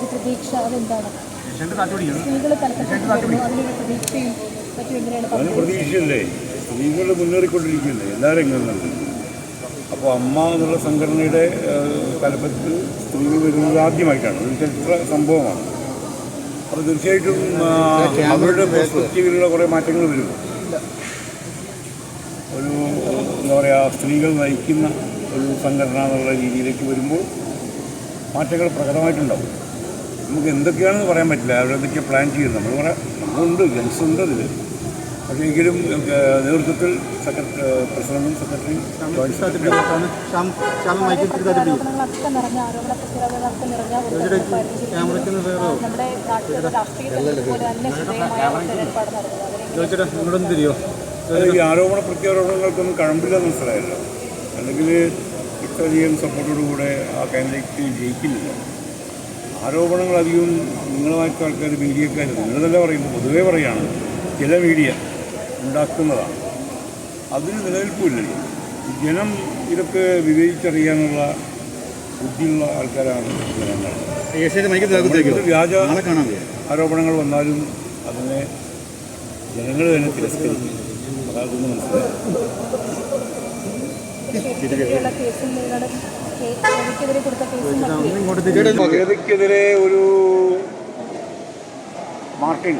ഒരു പ്രതീക്ഷ അതെന്താണ്? സ്ത്രീകൾ തലക്കെട്ട് അതിനൊരു പ്രതീക്ഷയും മറ്റും എങ്ങനെയാണ് അതിന് പ്രതീക്ഷയില്ലേ? സ്ത്രീകൾ മുന്നേറിക്കൊണ്ടിരിക്കുകയല്ലേ? എല്ലാ രംഗങ്ങളിലും അപ്പോൾ അമ്മ എന്നുള്ള സംഘടനയുടെ തലപ്പത്തിൽ തലപ്പത്ത് സ്ത്രീകൾ വരുന്നത് ആദ്യമായിട്ടാണ്. ഒരു ചരിത്ര സംഭവമാണ്. അപ്പോൾ തീർച്ചയായിട്ടും അവരുടെ പെർസ്പെക്റ്റീവിലുള്ള കുറേ മാറ്റങ്ങൾ വരും. ഒരു എന്താ പറയുക സ്ത്രീകൾ നയിക്കുന്ന ഒരു സംഘടന എന്നുള്ള രീതിയിലേക്ക് വരുമ്പോൾ മാറ്റങ്ങൾ പ്രകടമായിട്ടുണ്ടാവും. നമുക്ക് എന്തൊക്കെയാണെന്ന് പറയാൻ പറ്റില്ല. അവരെ എന്തൊക്കെയാണ് പ്ലാൻ ചെയ്യുന്നത് നമ്മൾ പറയാം നമ്മളുണ്ട് ജെൻസ് ഉണ്ട് അതിൽ പക്ഷേ എങ്കിലും നേതൃത്വത്തിൽ സെക്രട്ടറി പ്രസിഡന്റും സെക്രട്ടറിയും ഈ ആരോപണ പ്രത്യാരോപണങ്ങൾക്കൊന്നും കഴമ്പില്ല മനസ്സിലായല്ലോ. അല്ലെങ്കിൽ ഇത്രയധികം സപ്പോർട്ടോടുകൂടെ ആ കാൻഡിഡേറ്റ് ജയിക്കുന്നില്ല ആരോപണങ്ങൾ അധികം നിങ്ങളുമായിട്ട് ആൾക്കാർ മീഡിയക്കാർ നിങ്ങളല്ല പറയുന്നത് പൊതുവേ പറയുകയാണ് ചില മീഡിയ ഉണ്ടാക്കുന്നതാണ്. അതിന് നിലനിൽപ്പില്ലല്ലോ. ജനം ഇതൊക്കെ വിവേചിച്ചറിയാനുള്ള ബുദ്ധിയുള്ള ആൾക്കാരാണ് ജനങ്ങൾ. വ്യാജ ആരോപണങ്ങൾ വന്നാലും അതിനെ ജനങ്ങൾ തന്നെ തിരസ്കരിക്കും. അതാകുന്നു മനസ്സിലായി ഇങ്ങോട്ട് ഒരു മാർട്ടിൻ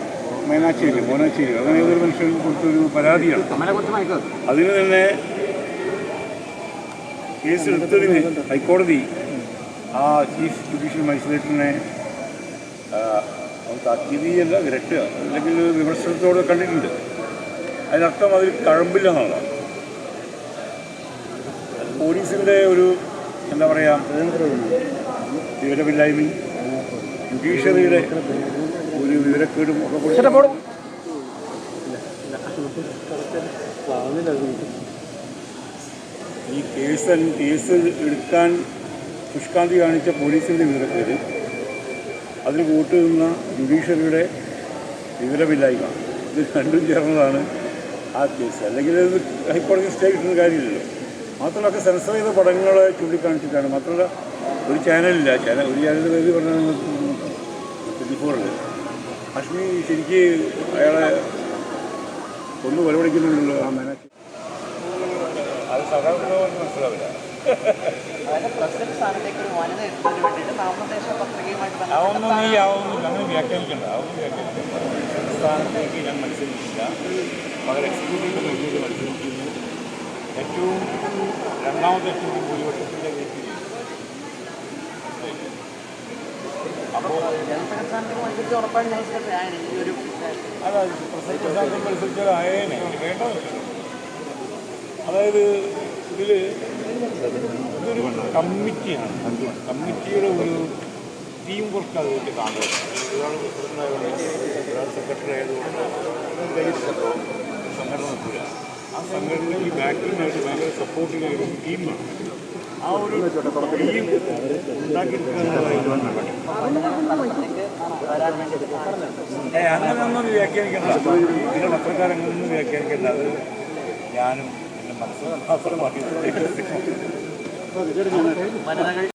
മേനാച്ചേരി മോനാച്ചേരി അങ്ങനെ ഏതൊരു മനുഷ്യൻ കൊടുത്തൊരു പരാതിയാണ്. അതിന് തന്നെ കേസ് ഹൈക്കോടതി ആ ചീഫ് ജുഡീഷ്യൽ മജിസ്ട്രേറ്റിനെ അതിഥിയല്ല വിരട്ടുക അല്ലെങ്കിൽ വിമർശനത്തോടെ കണ്ടിട്ടുണ്ട്. അതിനർത്ഥം അതിൽ കഴമ്പില്ല എന്നുള്ളതാണ്. പോലീസിന്റെ ഒരു എന്താ പറയുക വിവരമില്ലായ്മയും ജുഡീഷ്യറിയുടെ ഒരു വിവരക്കേടും ഒക്കെ ഈ കേസ് കേസ് എടുക്കാൻ ശുഷ്കാന്തി കാണിച്ച പോലീസിന്റെ വിവരക്കേട്. അതിൽ കൂട്ടുനിന്ന ജുഡീഷ്യറിയുടെ വിവരമില്ലായ്മ. ഇത് രണ്ടും ചേർന്നതാണ് ആ കേസ്. അല്ലെങ്കിൽ ഹൈക്കോടതി സ്റ്റേ കിട്ടുന്ന കാര്യമില്ലല്ലോ. മാത്രമല്ല ഒക്കെ സെൻസർ ചെയ്ത പടങ്ങളെ ചൂണ്ടിക്കാണിച്ചിട്ടാണ്. മാത്രമല്ല ഒരു ചാനലില്ല. ചാനൽ ഒരു ചാനലിന്റെ പേര് പറഞ്ഞാൽ ട്വന്റി ഫോറിൽ അശ്മി ശരിക്ക് അയാളെ ഒന്ന് വരവടിക്കുന്നുണ്ടല്ലോ ആ മാനേജ്. അത് സാധാരണ മനസ്സിലാവില്ല. അതൊന്നും നീ അതൊന്നും അങ്ങനെ വ്യാഖ്യാനിക്കണ്ട. അതൊന്നും വ്യാഖ്യാനിക്കണ്ട. സ്ഥാനത്തേക്ക് ഞാൻ മത്സരിക്കില്ല പകരം എക്സിക്യൂട്ടീവ് മത്സരിക്കുന്നു. ഏറ്റവും രണ്ടാമത്തെ ഏറ്റവും ഭൂരിപക്ഷത്തിന്റെ വീട്ടിൽ അപ്പോൾ അതായത് പ്രസംഗം അതായത് ഇതിൽ ഇതൊരു കമ്മിറ്റിയാണ്. കമ്മിറ്റിയുടെ ഒരു ടീം വർക്ക് അതിലേക്ക് കാണുക ഒരാൾ പ്രസിഡന്റ് ആയതുകൊണ്ട് ഒരാൾ സെക്രട്ടറി ആയതുകൊണ്ട് സംഘടന നിൽക്കില്ല ആ ഈ ബാക്കിങ്ങായിട്ട് ഭയങ്കര സപ്പോർട്ടിംഗ് ആയ ഒരു ടീമാണ് ആ ഒരു ടീം ഉണ്ടാക്കിയെടുക്കുക അങ്ങനെയൊന്നും വ്യാഖ്യാനിക്കണ്ട ഇതിന്റെ പത്രക്കാരങ്ങനൊന്നും വ്യാഖ്യാനിക്കണ്ട. അത് ഞാനും എന്റെ മനസ്സിൽ വനിതകൾ